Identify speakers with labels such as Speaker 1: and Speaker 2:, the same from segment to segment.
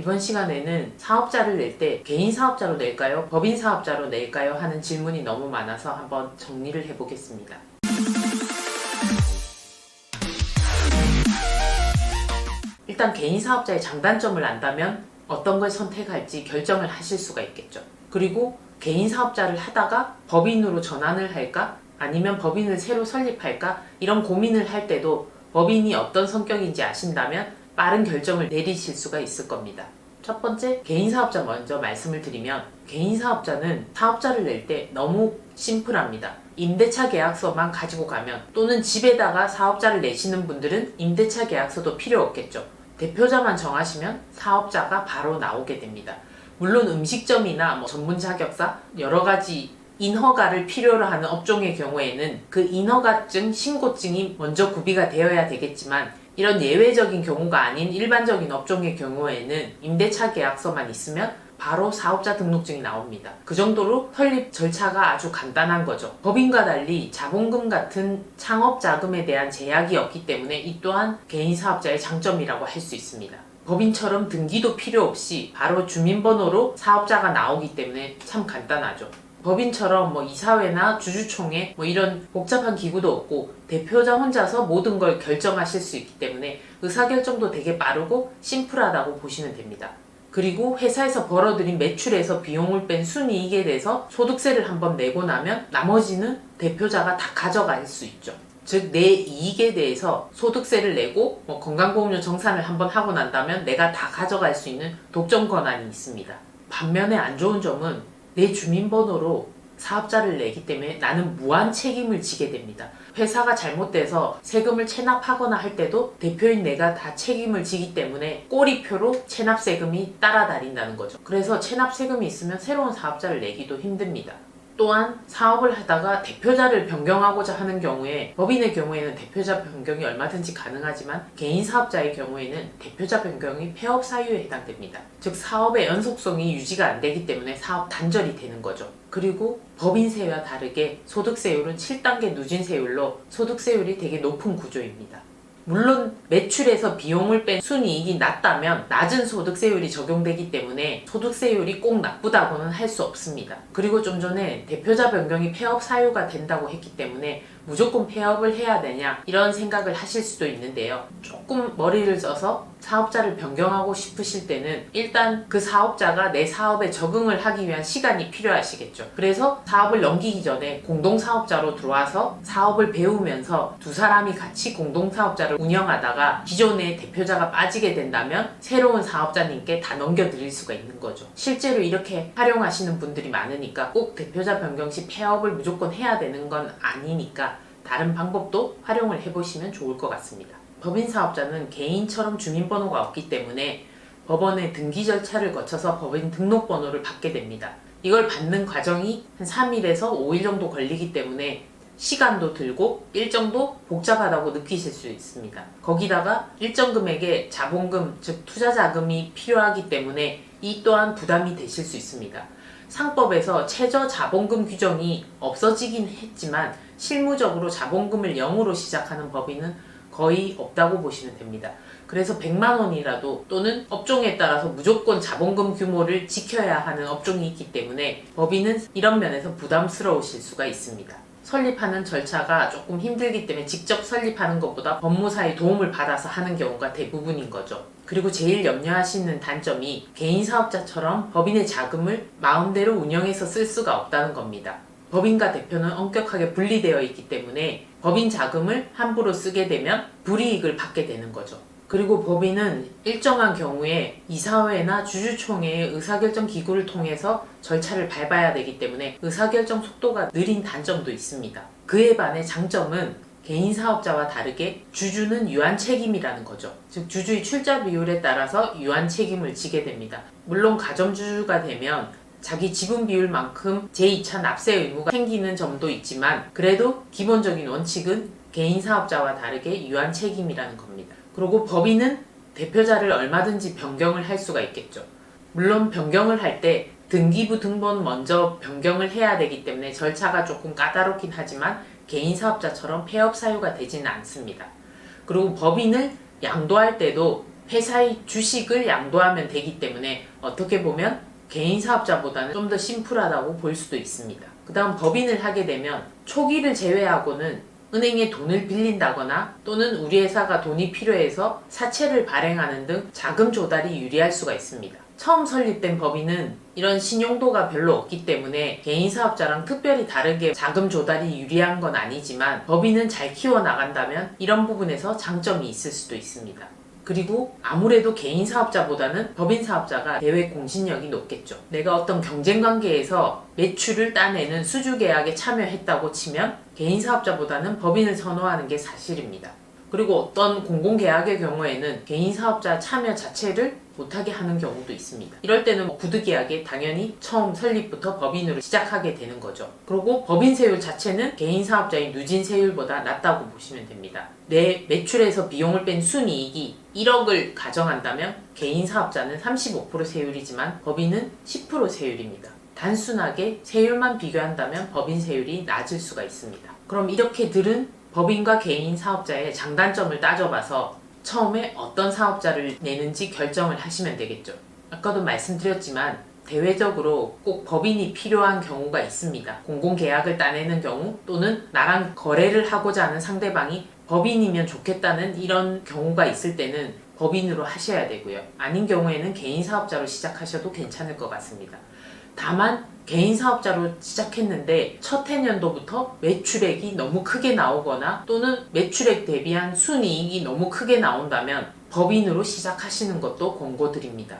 Speaker 1: 이번 시간에는 사업자를 낼 때 개인 사업자로 낼까요? 법인 사업자로 낼까요? 하는 질문이 너무 많아서 한번 정리를 해보겠습니다. 일단 개인 사업자의 장단점을 안다면 어떤 걸 선택할지 결정을 하실 수가 있겠죠. 그리고 개인 사업자를 하다가 법인으로 전환을 할까? 아니면 법인을 새로 설립할까? 이런 고민을 할 때도 법인이 어떤 성격인지 아신다면 빠른 결정을 내리실 수가 있을 겁니다. 첫 번째, 개인 사업자 먼저 말씀을 드리면, 개인 사업자는 사업자를 낼 때 너무 심플합니다. 임대차 계약서만 가지고 가면, 또는 집에다가 사업자를 내시는 분들은 임대차 계약서도 필요 없겠죠. 대표자만 정하시면 사업자가 바로 나오게 됩니다. 물론 음식점이나 뭐 전문 자격사, 여러 가지 인허가를 필요로 하는 업종의 경우에는 그 인허가증, 신고증이 먼저 구비가 되어야 되겠지만 이런 예외적인 경우가 아닌 일반적인 업종의 경우에는 임대차 계약서만 있으면 바로 사업자 등록증이 나옵니다. 그 정도로 설립 절차가 아주 간단한 거죠. 법인과 달리 자본금 같은 창업 자금에 대한 제약이 없기 때문에 이 또한 개인 사업자의 장점이라고 할 수 있습니다. 법인처럼 등기도 필요 없이 바로 주민번호로 사업자가 나오기 때문에 참 간단하죠. 법인처럼 뭐 이사회나 주주총회 뭐 이런 복잡한 기구도 없고 대표자 혼자서 모든 걸 결정하실 수 있기 때문에 의사결정도 되게 빠르고 심플하다고 보시면 됩니다. 그리고 회사에서 벌어들인 매출에서 비용을 뺀 순이익에 대해서 소득세를 한번 내고 나면 나머지는 대표자가 다 가져갈 수 있죠. 즉, 내 이익에 대해서 소득세를 내고 뭐 건강보험료 정산을 한번 하고 난다면 내가 다 가져갈 수 있는 독점 권한이 있습니다. 반면에 안 좋은 점은 내 주민번호로 사업자를 내기 때문에 나는 무한 책임을 지게 됩니다. 회사가 잘못돼서 세금을 체납하거나 할 때도 대표인 내가 다 책임을 지기 때문에 꼬리표로 체납 세금이 따라다닌다는 거죠. 그래서 체납 세금이 있으면 새로운 사업자를 내기도 힘듭니다. 또한 사업을 하다가 대표자를 변경하고자 하는 경우에 법인의 경우에는 대표자 변경이 얼마든지 가능하지만 개인 사업자의 경우에는 대표자 변경이 폐업 사유에 해당됩니다. 즉 사업의 연속성이 유지가 안 되기 때문에 사업 단절이 되는 거죠. 그리고 법인세와 다르게 소득세율은 7단계 누진세율로 소득세율이 되게 높은 구조입니다. 물론 매출에서 비용을 뺀 순이익이 낮다면 낮은 소득세율이 적용되기 때문에 소득세율이 꼭 나쁘다고는 할 수 없습니다. 그리고 좀 전에 대표자 변경이 폐업 사유가 된다고 했기 때문에 무조건 폐업을 해야 되냐 이런 생각을 하실 수도 있는데요. 조금 머리를 써서 사업자를 변경하고 싶으실 때는 일단 그 사업자가 내 사업에 적응을 하기 위한 시간이 필요하시겠죠. 그래서 사업을 넘기기 전에 공동사업자로 들어와서 사업을 배우면서 두 사람이 같이 공동사업자를 운영하다가 기존의 대표자가 빠지게 된다면 새로운 사업자님께 다 넘겨드릴 수가 있는 거죠. 실제로 이렇게 활용하시는 분들이 많으니까 꼭 대표자 변경 시 폐업을 무조건 해야 되는 건 아니니까 다른 방법도 활용을 해보시면 좋을 것 같습니다. 법인 사업자는 개인처럼 주민번호가 없기 때문에 법원의 등기 절차를 거쳐서 법인 등록번호를 받게 됩니다. 이걸 받는 과정이 한 3일에서 5일 정도 걸리기 때문에 시간도 들고 일정도 복잡하다고 느끼실 수 있습니다. 거기다가 일정 금액의 자본금, 즉 투자 자금이 필요하기 때문에 이 또한 부담이 되실 수 있습니다. 상법에서 최저 자본금 규정이 없어지긴 했지만 실무적으로 자본금을 0으로 시작하는 법인은 거의 없다고 보시면 됩니다. 그래서 100만 원이라도 또는 업종에 따라서 무조건 자본금 규모를 지켜야 하는 업종이 있기 때문에 법인은 이런 면에서 부담스러우실 수가 있습니다. 설립하는 절차가 조금 힘들기 때문에 직접 설립하는 것보다 법무사의 도움을 받아서 하는 경우가 대부분인 거죠. 그리고 제일 염려하시는 단점이 개인 사업자처럼 법인의 자금을 마음대로 운영해서 쓸 수가 없다는 겁니다. 법인과 대표는 엄격하게 분리되어 있기 때문에 법인 자금을 함부로 쓰게 되면 불이익을 받게 되는 거죠. 그리고 법인은 일정한 경우에 이사회나 주주총회의 의사결정 기구를 통해서 절차를 밟아야 되기 때문에 의사결정 속도가 느린 단점도 있습니다. 그에 반해 장점은 개인 사업자와 다르게 주주는 유한 책임이라는 거죠. 즉 주주의 출자 비율에 따라서 유한 책임을 지게 됩니다. 물론 가점주주가 되면 자기 지분 비율만큼 제2차 납세 의무가 생기는 점도 있지만 그래도 기본적인 원칙은 개인 사업자와 다르게 유한 책임이라는 겁니다. 그리고 법인은 대표자를 얼마든지 변경을 할 수가 있겠죠. 물론 변경을 할 때 등기부 등본 먼저 변경을 해야 되기 때문에 절차가 조금 까다롭긴 하지만 개인 사업자처럼 폐업 사유가 되지는 않습니다. 그리고 법인을 양도할 때도 회사의 주식을 양도하면 되기 때문에 어떻게 보면 개인 사업자보다는 좀 더 심플하다고 볼 수도 있습니다. 그 다음 법인을 하게 되면 초기를 제외하고는 은행에 돈을 빌린다거나 또는 우리 회사가 돈이 필요해서 사채를 발행하는 등 자금 조달이 유리할 수가 있습니다. 처음 설립된 법인은 이런 신용도가 별로 없기 때문에 개인 사업자랑 특별히 다르게 자금 조달이 유리한 건 아니지만 법인은 잘 키워 나간다면 이런 부분에서 장점이 있을 수도 있습니다. 그리고 아무래도 개인 사업자보다는 법인 사업자가 대외 공신력이 높겠죠. 내가 어떤 경쟁 관계에서 매출을 따내는 수주 계약에 참여했다고 치면 개인 사업자보다는 법인을 선호하는 게 사실입니다. 그리고 어떤 공공계약의 경우에는 개인 사업자 참여 자체를 못하게 하는 경우도 있습니다. 이럴 때는 뭐 구두계약에 당연히 처음 설립부터 법인으로 시작하게 되는 거죠. 그리고 법인 세율 자체는 개인 사업자의 누진 세율보다 낮다고 보시면 됩니다. 내 매출에서 비용을 뺀 순이익이 1억을 가정한다면 개인 사업자는 35% 세율이지만 법인은 10% 세율입니다. 단순하게 세율만 비교한다면 법인 세율이 낮을 수가 있습니다. 그럼 이렇게 들은 법인과 개인 사업자의 장단점을 따져봐서 처음에 어떤 사업자를 내는지 결정을 하시면 되겠죠. 아까도 말씀드렸지만 대외적으로 꼭 법인이 필요한 경우가 있습니다. 공공계약을 따내는 경우 또는 나랑 거래를 하고자 하는 상대방이 법인이면 좋겠다는 이런 경우가 있을 때는 법인으로 하셔야 되고요. 아닌 경우에는 개인 사업자로 시작하셔도 괜찮을 것 같습니다. 다만 개인 사업자로 시작했는데 첫 해년도부터 매출액이 너무 크게 나오거나 또는 매출액 대비한 순이익이 너무 크게 나온다면 법인으로 시작하시는 것도 권고드립니다.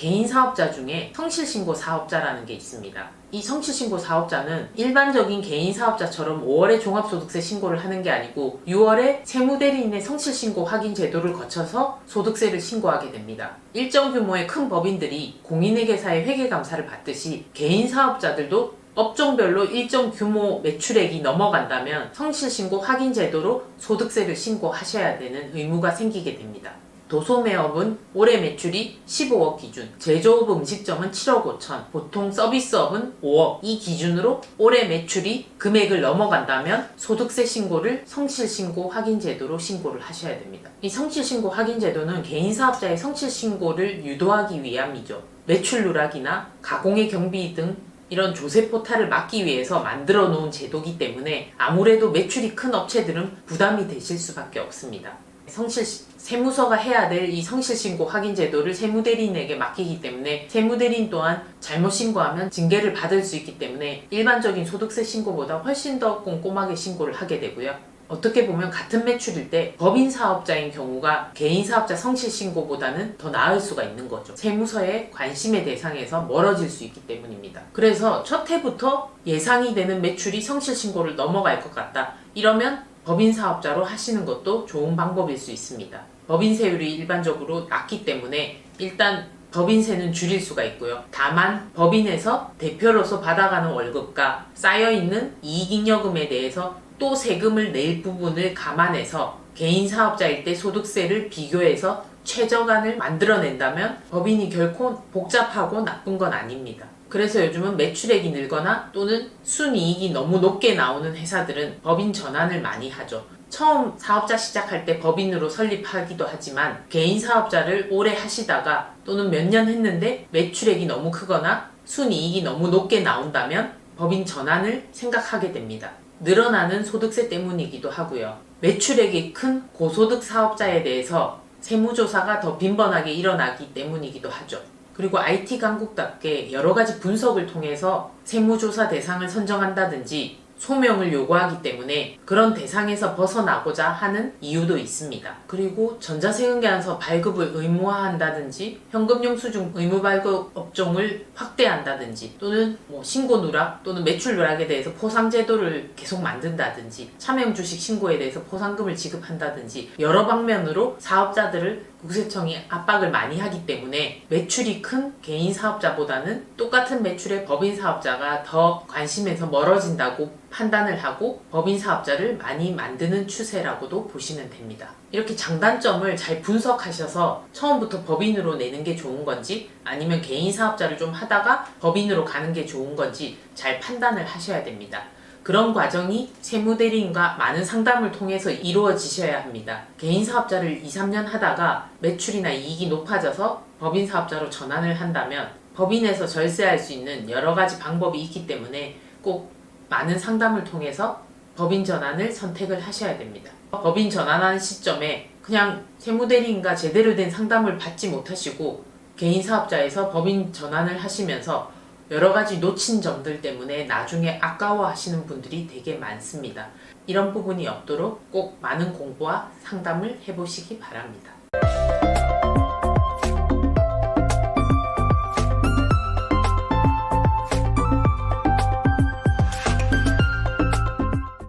Speaker 1: 개인 사업자 중에 성실신고 사업자라는 게 있습니다. 이 성실신고 사업자는 일반적인 개인 사업자처럼 5월에 종합소득세 신고를 하는 게 아니고 6월에 세무대리인의 성실신고 확인 제도를 거쳐서 소득세를 신고하게 됩니다. 일정 규모의 큰 법인들이 공인회계사의 회계감사를 받듯이 개인 사업자들도 업종별로 일정 규모 매출액이 넘어간다면 성실신고 확인 제도로 소득세를 신고하셔야 되는 의무가 생기게 됩니다. 도소매업은 올해 매출이 15억 기준, 제조업 음식점은 7억 5천, 보통 서비스업은 5억 이 기준으로 올해 매출이 금액을 넘어간다면 소득세 신고를 성실신고 확인 제도로 신고를 하셔야 됩니다. 이 성실신고 확인 제도는 개인 사업자의 성실신고를 유도하기 위함이죠. 매출 누락이나 가공의 경비 등 이런 조세 포탈을 막기 위해서 만들어 놓은 제도기 때문에 아무래도 매출이 큰 업체들은 부담이 되실 수밖에 없습니다. 성실 세무서가 해야 될 이 성실 신고 확인 제도를 세무대리인에게 맡기기 때문에 세무대리인 또한 잘못 신고하면 징계를 받을 수 있기 때문에 일반적인 소득세 신고보다 훨씬 더 꼼꼼하게 신고를 하게 되고요. 어떻게 보면 같은 매출일 때 법인 사업자인 경우가 개인 사업자 성실 신고보다는 더 나을 수가 있는 거죠. 세무서의 관심의 대상에서 멀어질 수 있기 때문입니다. 그래서 첫 해부터 예상이 되는 매출이 성실 신고를 넘어갈 것 같다. 이러면 법인 사업자로 하시는 것도 좋은 방법일 수 있습니다. 법인 세율이 일반적으로 낮기 때문에 일단 법인세는 줄일 수가 있고요. 다만 법인에서 대표로서 받아가는 월급과 쌓여있는 이익잉여금에 대해서 또 세금을 낼 부분을 감안해서 개인 사업자일 때 소득세를 비교해서 최저간을 만들어낸다면 법인이 결코 복잡하고 나쁜 건 아닙니다. 그래서 요즘은 매출액이 늘거나 또는 순이익이 너무 높게 나오는 회사들은 법인 전환을 많이 하죠. 처음 사업자 시작할 때 법인으로 설립하기도 하지만 개인 사업자를 오래 하시다가 또는 몇 년 했는데 매출액이 너무 크거나 순이익이 너무 높게 나온다면 법인 전환을 생각하게 됩니다. 늘어나는 소득세 때문이기도 하고요. 매출액이 큰 고소득 사업자에 대해서 세무조사가 더 빈번하게 일어나기 때문이기도 하죠. 그리고 IT 강국답게 여러 가지 분석을 통해서 세무조사 대상을 선정한다든지 소명을 요구하기 때문에 그런 대상에서 벗어나고자 하는 이유도 있습니다. 그리고 전자세금계산서 발급을 의무화한다든지 현금영수증 의무 발급 업종을 확대한다든지 또는 뭐 신고 누락 또는 매출 누락에 대해서 포상 제도를 계속 만든다든지 차명 주식 신고에 대해서 포상금을 지급한다든지 여러 방면으로 사업자들을 국세청이 압박을 많이 하기 때문에 매출이 큰 개인 사업자보다는 똑같은 매출의 법인 사업자가 더 관심에서 멀어진다고 판단을 하고 법인 사업자를 많이 만드는 추세라고도 보시면 됩니다. 이렇게 장단점을 잘 분석하셔서 처음부터 법인으로 내는 게 좋은 건지 아니면 개인 사업자를 좀 하다가 법인으로 가는 게 좋은 건지 잘 판단을 하셔야 됩니다. 그런 과정이 세무대리인과 많은 상담을 통해서 이루어지셔야 합니다. 개인 사업자를 2, 3년 하다가 매출이나 이익이 높아져서 법인 사업자로 전환을 한다면 법인에서 절세할 수 있는 여러 가지 방법이 있기 때문에 꼭 많은 상담을 통해서 법인 전환을 선택을 하셔야 됩니다. 법인 전환하는 시점에 그냥 세무대리인과 제대로 된 상담을 받지 못하시고 개인 사업자에서 법인 전환을 하시면서 여러 가지 놓친 점들 때문에 나중에 아까워 하시는 분들이 되게 많습니다. 이런 부분이 없도록 꼭 많은 공부와 상담을 해보시기 바랍니다.